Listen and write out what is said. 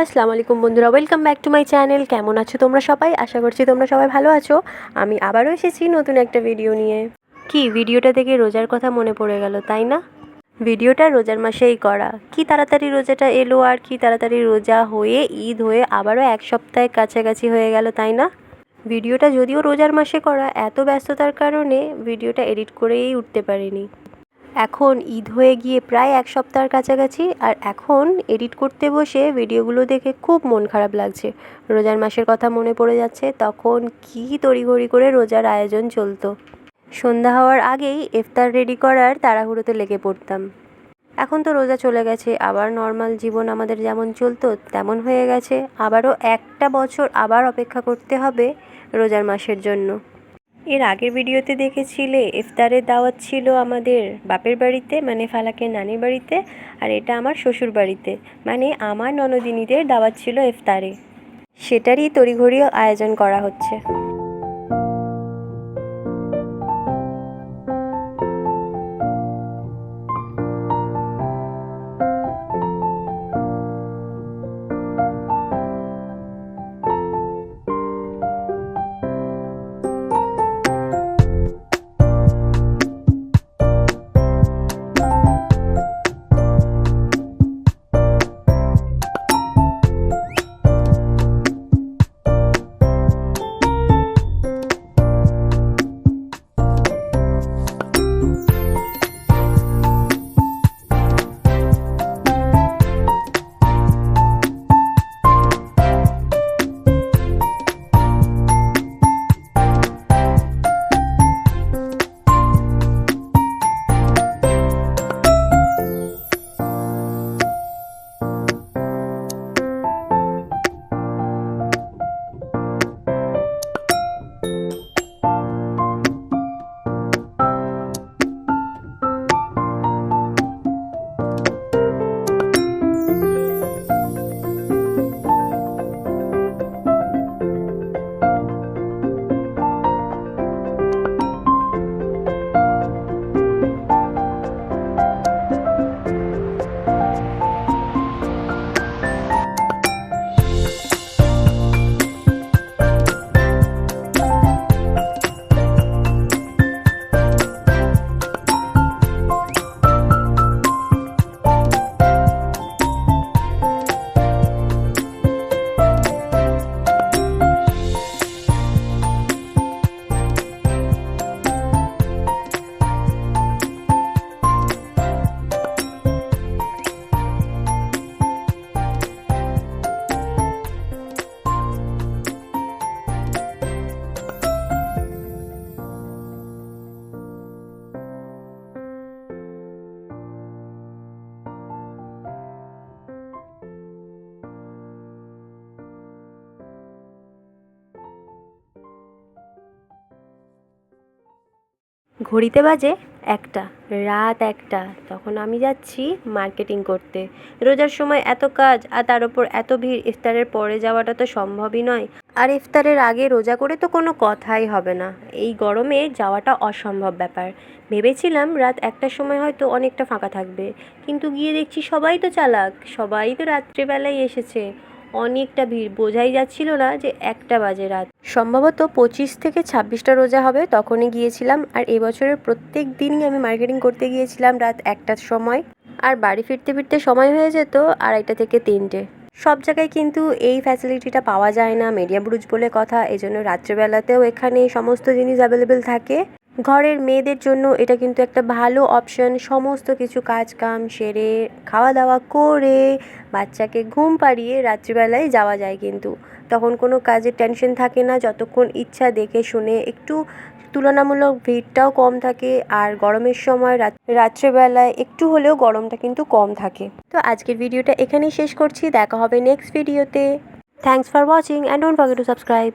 আসসালামু আলাইকুম বন্ধুরা welcome back to my channel কেমন আছো তোমরা সবাই? আশা করছি তোমরা সবাই ভালো আছো। আমি আবারও এসেছি নতুন একটা ভিডিও নিয়ে। কি ভিডিওটা দেখে রোজার কথা মনে পড়ে গেল, তাই না? ভিডিওটা রোজার মাসেই করা। কি তাড়াতাড়ি রোজাটা এলো আর কি তাড়াতাড়ি রোজা হয়ে, ঈদ হয়ে আবারও এক সপ্তাহের কাছাকাছি হয়ে গেল, তাই না? ভিডিওটা যদিও রোজার মাসে করা, এত ব্যস্ততার কারণে ভিডিওটা এডিট করেই উঠতে পারিনি। এখন ঈদ হয়ে গিয়ে প্রায় এক সপ্তাহের কাছাকাছি আর এখন এডিট করতে বসে ভিডিওগুলো দেখে খুব মন খারাপ লাগছে। রোজার মাসের কথা মনে পড়ে যাচ্ছে, তখন কী তড়িঘড়ি করে রোজার আয়োজন চলতো। সন্ধ্যা হওয়ার আগেই ইফতার রেডি করার তাড়াহুড়োতে লেগে পড়তাম। এখন তো রোজা চলে গেছে, আবার নর্মাল জীবন আমাদের যেমন চলতো, তেমন হয়ে গেছে। আবারও একটা বছর আবার অপেক্ষা করতে হবে রোজার মাসের জন্য। এর আগের ভিডিওতে দেখেছিলে, ইফতারের দাওয়াত ছিল আমাদের বাপের বাড়িতে মানে ফালাকের নানির বাড়িতে, আর এটা আমার শ্বশুর বাড়িতে মানে আমার ননদিনীদের দাওয়াত ছিল ইফতারে। সেটারই তড়িঘড়িও আয়োজন করা হচ্ছে। ঘড়িতে বাজে একটা, রাত একটা। তখন আমি যাচ্ছি মার্কেটিং করতে। রোজার সময় এত কাজ আর তার ওপর এত ভিড়, ইফতারের পরে যাওয়াটা তো সম্ভবই নয়। আর ইফতারের আগে রোজা করে তো কোনো কথাই হবে না। এই গরমে যাওয়াটা অসম্ভব ব্যাপার। ভেবেছিলাম রাত একটার সময় হয়তো অনেকটা ফাঁকা থাকবে। কিন্তু গিয়ে দেখছি সবাই তো চালাক, সবাই তো রাত্রিবেলায় এসেছে। অনেকটা ভিড়। বোঝাই যাচ্ছিল না যে একটা বাজে রাত। সম্ভবত পঁচিশ থেকে ছাব্বিশটা রোজা হবে, তখনই গিয়েছিলাম। আর এবছরের প্রত্যেক দিনই আমি মার্কেটিং করতে গিয়েছিলাম রাত একটার সময়। আর বাড়ি ফিরতে ফিরতে সময় হয়ে যেত আড়াইটা থেকে তিনটে। সব জায়গায় কিন্তু এই ফ্যাসিলিটিটা পাওয়া যায় না মেরিয়া ব্রুজ বলে কথা। এজন্য রাত্রেবেলাতেও এখানে সমস্ত জিনিস অ্যাভেলেবেল থাকে। ঘরের মেয়েদের জন্য এটা কিন্তু একটা ভালো অপশন সমস্ত কিছু কাজ কাম সেরে খাওয়া দাওয়া করে বাচ্চাকে ঘুম পাড়িয়ে রাত্রিবেলায় যাওয়া যায় কিন্তু। তখন কোনো কাজের টেনশন থাকে না, যতক্ষণ ইচ্ছা দেখে শুনে। একটু তুলনামূলক ভিড়টাও কম থাকে আর গরমের সময় রাত রাত্রেবেলায় একটু হলেও গরমটা কিন্তু কম থাকে। তো আজকের ভিডিওটা এখানেই শেষ করছি। দেখা হবে নেক্সট ভিডিওতে thanks for watching and don't forget to subscribe